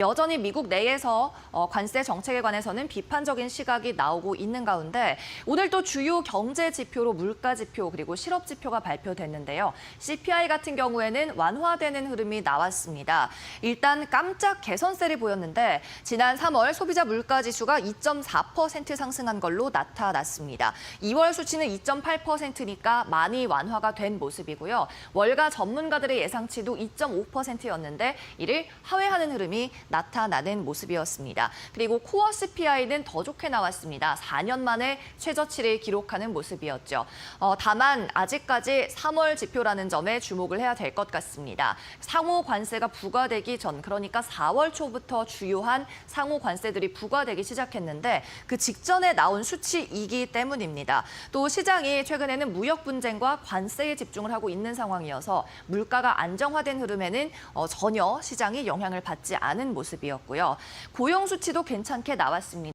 여전히 미국 내에서 어, 관세 정책에 관해서는 비판적인 시각이 나오고 있는 가운데 오늘 또 주요 경제 지표로 물가 지표 그리고 실업 지표가 발표됐는데요. CPI 같은 경우에는 완화되는 흐름이 나왔습니다. 일단 깜짝 개선세를 보였는데 지난 3월 소비자 물가 지수가 2.4% 상승한 걸로 나타났습니다. 2월 수치는 2.8%니까 많이 완화가 된 모습이고요. 월가 전문가들의 예상치도 2.5%였는데 이를 하회하는 흐름이 나타나는 모습이었습니다. 그리고 코어 CPI는 더 좋게 나왔습니다. 4년 만에 최저치를 기록하는 모습이었죠. 어, 다만 아직까지 3월 지표라는 점에 주목을 해야 될 것 같습니다. 상호 관세가 부과되기 전 그러니까 4월 초부터 주요한 상호 관세들이 부과되기 시작했는데 그 직전에 나온 수치이기 때문입니다. 또 시장이 최근에는 무역 분쟁과 관세에 집중을 하고 있는 상황이어서 물가가 안정화된 흐름에는 어, 전혀 시장이 영향을 받지 않은 모습이었고요. 고용 수치도 괜찮게 나왔습니다.